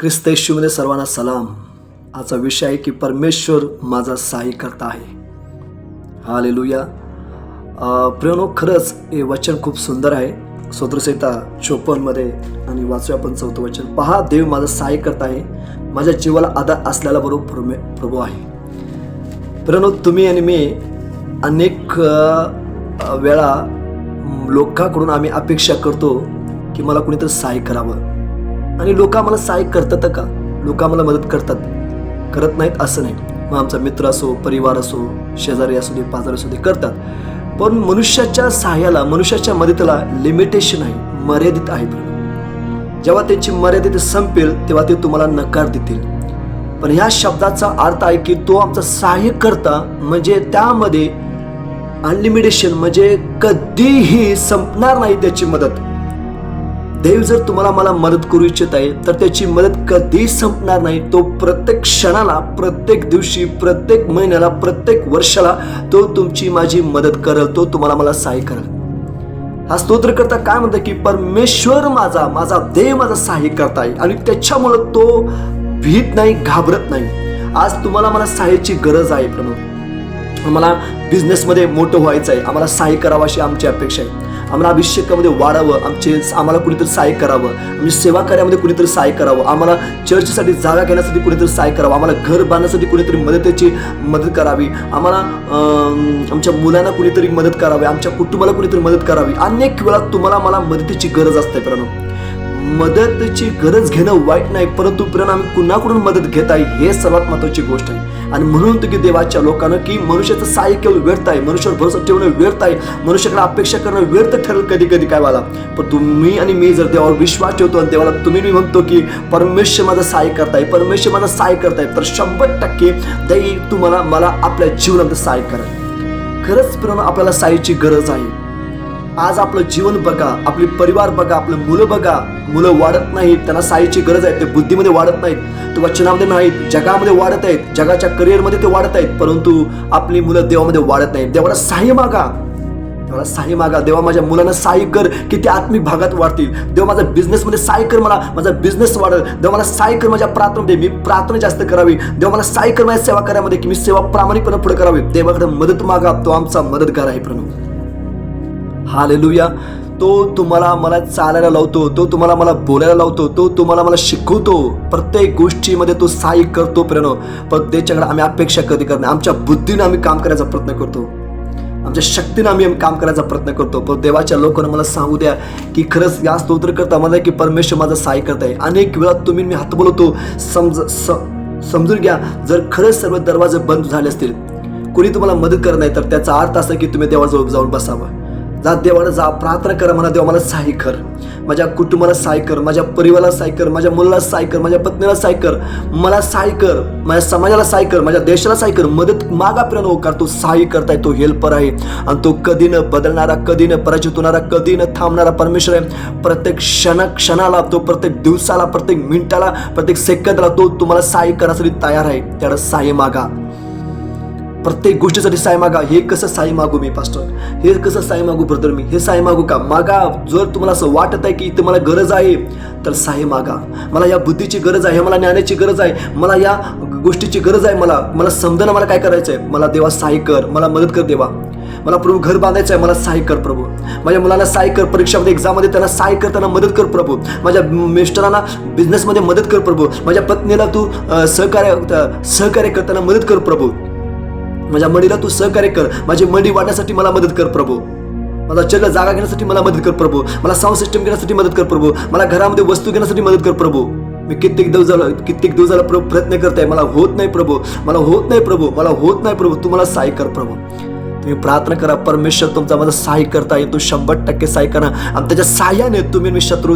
ख्रिस्त येशूमध्ये सर्वांना सलाम. आजचा विषय आहे की परमेश्वर माझा सहाय्य करता आहे. हालेलुया. प्रियनो खरंच हे वचन खूप सुंदर आहे. स्वतंत्रसेता चोपनमध्ये आणि वाचूया आपण चौथं वचन. पहा देव माझा सहाय्य करता आहे. माझ्या जीवाला आधार असलेला बरोबर प्रमे प्रभू आहे. प्रियनो तुम्ही आणि मी अनेक वेळा लोकांकडून आम्ही अपेक्षा करतो की मला कुणीतरी सहाय्य करावं. आणि लोक आम्हाला सहाय्य करतात का? लोक आम्हाला मदत करतात. करत नाहीत असं नाही. मग आमचा मित्र असो परिवार असो शेजारी असू दे पाजारी असू दे करतात. पण मनुष्याच्या सहाय्याला मनुष्याच्या मदतीला लिमिटेशन आहे मर्यादित आहे प्रभू. जेव्हा त्यांची मर्यादित संपेल तेव्हा ते तुम्हाला नकार देतील. पण ह्या शब्दाचा अर्थ आहे की तो आमचा सहाय्य करता म्हणजे त्यामध्ये अनलिमिटेशन म्हणजे कधीही संपणार नाही त्याची मदत. देव जर तुम्हाला मला मदत करू इच्छित आहे तर त्याची मदत कधी संपणार नाही. तो प्रत्येक क्षणाला प्रत्येक दिवशी प्रत्येक महिन्याला प्रत्येक वर्षाला तो तुमची माझी मदत करेल तो तुम्हाला मला सहाय्य करेल. हा स्तोत्र करता काय म्हणतो की परमेश्वर माझा माझा देव माझा सहाय्य करता आहे आणि त्याच्यामुळं तो भीत नाही घाबरत नाही. आज तुम्हाला मला सहाय्याची गरज आहे प्रमुख आम्हाला बिझनेसमध्ये मोठं व्हायचं आहे. आम्हाला सहाय्य करावं अशी आमची अपेक्षा आहे. आम्हाला अभिषेकामध्ये वाढावं आमचे आम्हाला कुणीतरी सहाय्य करावं आमची सेवा कार्यामध्ये कुणीतरी सहाय्य करावं आम्हाला चर्चसाठी जागा घेण्यासाठी कुणीतरी सहाय्य करावं आम्हाला घर बांधण्यासाठी कुणीतरी मदतीची मदत करावी आम्हाला आमच्या मुलांना कुणीतरी मदत करावी आमच्या कुटुंबाला कुणीतरी मदत करावी. अनेक वेळा तुम्हाला मला मदतीची गरज असते प्रणव मदतीची गरज घेणं वाईट नाही परंतु प्रेरणा आम्ही कुणाकडून मदत घेत आहे हे सर्वात महत्वाची गोष्ट आहे. आणि म्हणून की देवाच्या लोकांना की मनुष्याचं सहाय्य केवळ व्यर्थ आहे मनुष्यावर भरोसा ठेवणं व्यर्थ आहे मनुष्याकडे अपेक्षा करणं व्यर्थ ठरेल कधी कधी काय वाला. पण तुम्ही आणि मी जर देवावर विश्वास ठेवतो आणि देवाला तुम्ही मी म्हणतो की परमेश्वर माझं सहाय्य करताय परमेश्वर माझं सहाय्य करताय तर शंभर टक्के दैव तुम्हाला मला आपल्या जीवनात सहाय्य करा. खरंच प्रेरणा आपल्याला सहाय्याची गरज आहे. आज आपलं जीवन बघा आपले परिवार बघा आपलं मुलं बघा. मुलं वाढत नाहीत त्यांना साईची गरज आहे ते बुद्धीमध्ये वाढत नाहीत ते वचनामध्ये नाहीत जगामध्ये वाढत आहेत जगाच्या करिअरमध्ये ते वाढत आहेत परंतु आपली मुलं देवामध्ये वाढत नाहीत. देवाला सहाय्य मागा. देवाला सहाय्य मागा. देवा माझ्या मुलांना सहाय्य कर की ते आत्मिक भागात वाढतील. देवा माझ्या बिझनेसमध्ये सहाय्य कर मला माझा बिझनेस वाढेल. देवा मला सहाय्य कर माझ्या प्रार्थनेमध्ये मी प्रार्थना जास्त करावी. देवा मला सहाय्य कर माझ्या सेवा कार्यामध्ये की मी सेवा प्रामाणिकपणे पुढे करावी. देवाकडे मदत मागा तो आमचा मदतगार आहे प्रणव हालेलुया. तो तुम्हाला मला चालायला लावतो तो तुम्हाला मला बोलायला लावतो तो तुम्हाला मला शिकवतो. प्रत्येक गोष्टीमध्ये तो सहाय्य करतो प्रेरणो पण त्याच्याकडे आम्ही अपेक्षा कधी करत नाही. आमच्या बुद्धीने आम्ही काम करायचा प्रयत्न करतो. आमच्या शक्तीने आम्ही काम करायचा प्रयत्न करतो. पण देवाच्या लोकांना मला सांगू द्या की खरंच या स्तोत्र करता मला की परमेश्वर माझा सहाय्य आहे अनेक वेळा तुम्ही मी हात बोलवतो. समज समजून घ्या. जर खरंच सर्व दरवाजे बंद झाले असतील कोणी तुम्हाला मदत करत नाही तर त्याचा अर्थ असा की तुम्ही देवाजवळ जाऊन बसावं. जा देवाला जा प्रार्थना करा म्हणा देवा मला सहाय्य कर. माझ्या कुटुंबाला सहाय्य कर माझ्या परिवाराला सहाय्य कर माझ्या मुलाला सहाय्य कर माझ्या पत्नीला सहाय्य कर. मला सहाय्य कर माझ्या समाजाला सहाय्य कर माझ्या देशाला सहाय्य कर. मदत मागा प्रणव कर तो सहाय्य करताय तो हेल्पर आहे. आणि तो कधी न बदलणारा कधी न पराजित होणारा कधी न थांबणारा परमेश्वर आहे. प्रत्येक क्षण क्षणाला तो प्रत्येक दिवसाला प्रत्येक मिनिटाला प्रत्येक सेकंदाला तो तुम्हाला सहाय्य करण्यासाठी तयार आहे. त्याला सहाय्य मागा. प्रत्येक गोष्टीसाठी साय मागा. हे कसं साई मागू मी पास्टर हे कसं साई मागू ब्रदर मी? हे साई मागू का? मागा. जर तुम्हाला असं वाटत आहे की इथं मला गरज आहे तर साई मागा. मला या बुद्धीची गरज आहे मला ज्ञानाची गरज आहे मला या गोष्टीची गरज आहे मला मला समजायला मला काय करायचं आहे मला देवा सहाय्य कर. मला मदत कर देवा. मला प्रभू घर बांधायचं आहे मला सहाय्य कर प्रभू. माझ्या मुलांना सहाय्य कर परीक्षामध्ये एक्झाममध्ये त्यांना सहाय्य करताना मदत कर प्रभू. माझ्या मिस्टरांना बिझनेसमध्ये मदत कर प्रभू. माझ्या पत्नीला तू सहकार्य सहकार्य कर सहकार्य करताना मदत कर प्रभू. माझ्या मडीला तू सहकार्य कर. माझी मडी वाढण्यासाठी मला मदत कर प्रभू. मला चल जागा घेण्यासाठी मला मदत कर प्रभू. मला साऊंड सिस्टम घेण्यासाठी मदत कर प्रभू. मला घरामध्ये वस्तू घेण्यासाठी मदत कर प्रभू. मी कित्येक दिवस झालं कित्येक दिवस झाला प्रभू प्रयत्न करताय. मला होत नाही प्रभू. मला होत नाही प्रभू. मला होत नाही प्रभू. तू मला सहाय्य कर प्रभू. तुम्ही प्रार्थना करा. परमेश्वर तुमचा माझा सहाय्य करता. येतो. शंभर टक्के सहाय्य करा. आणि त्याच्या सहाय्याने तुम्ही मी शत्रू